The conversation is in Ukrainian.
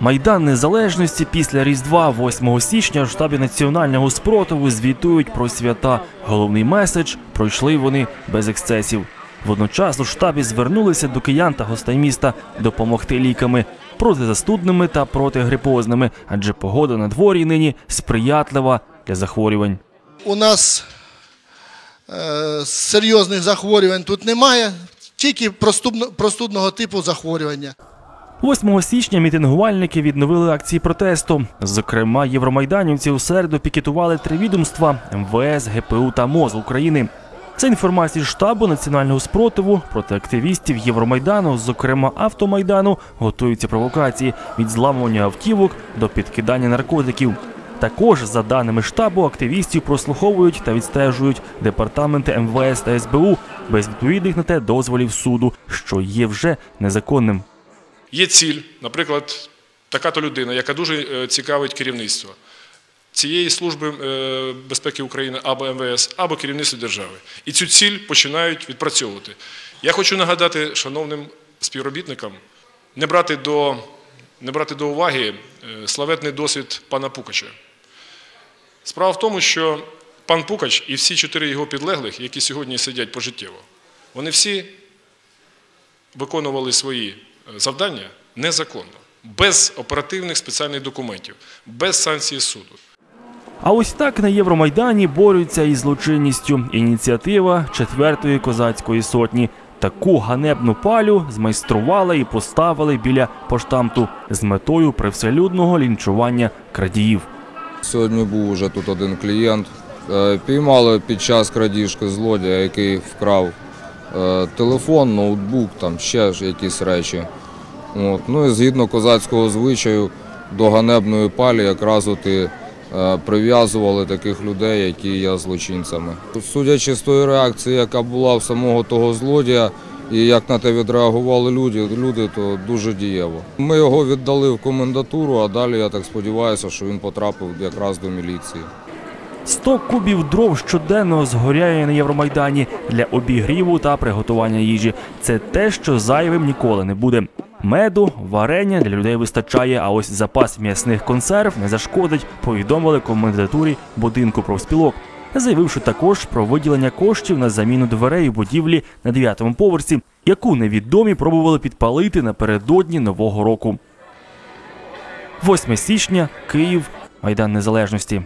Майдан Незалежності після Різдва 8 січня в штабі національного спротиву звітують про свята. Головний меседж пройшли вони без ексцесів. Водночас у штабі звернулися до киян та гостей міста допомогти ліками протизастудними та протигрипозними, адже погода на дворі нині сприятлива для захворювань. У нас е, серйозних захворювань тут немає, тільки простудно- простудного типу захворювання. 8 січня мітингувальники відновили акції протесту. Зокрема, євромайданівці у середу пікетували три відомства МВС, ГПУ та МОЗ України. За інформацією штабу національного спротиву проти активістів Євромайдану, зокрема автомайдану, готуються провокації від зламування автівок до підкидання наркотиків. Також, за даними штабу, активістів прослуховують та відстежують департаменти МВС та СБУ без відповідних на те дозволів суду, що є вже незаконним. Є ціль, наприклад, така то людина, яка дуже е, цікавить керівництво цієї служби е, безпеки України або МВС, або керівництво держави. І цю ціль починають відпрацьовувати. Я хочу нагадати шановним співробітникам не брати до, не брати до уваги е, славетний досвід пана Пукача. Справа в тому, що пан Пукач і всі чотири його підлеглих, які сьогодні сидять пожиттєво, вони всі виконували свої завдання незаконно, без оперативних спеціальних документів, без санкції суду. А ось так на Євромайдані борються із злочинністю. Ініціатива четвертої козацької сотні. Таку ганебну палю змайстрували і поставили біля поштамту з метою привселюдного лінчування крадіїв. Сьогодні був уже тут один клієнт. Е, Піймали під час крадіжки злодія, який вкрав телефон, ноутбук, там ще якісь речі. От. Ну і згідно козацького звичаю до ганебної палі якраз от і е, прив'язували таких людей, які є злочинцями. Судячи з тої реакції, яка була в самого того злодія, і як на те відреагували люди, люди, то дуже дієво. Ми його віддали в комендатуру, а далі я так сподіваюся, що він потрапив якраз до міліції. 100 кубів дров щоденно згоряє на Євромайдані для обігріву та приготування їжі. Це те, що зайвим ніколи не буде. Меду, варення для людей вистачає, а ось запас м'ясних консерв не зашкодить, повідомили комендатурі будинку профспілок. Заявивши також про виділення коштів на заміну дверей у будівлі на 9-му поверсі, яку невідомі пробували підпалити напередодні Нового року. 8 січня, Київ, Майдан Незалежності.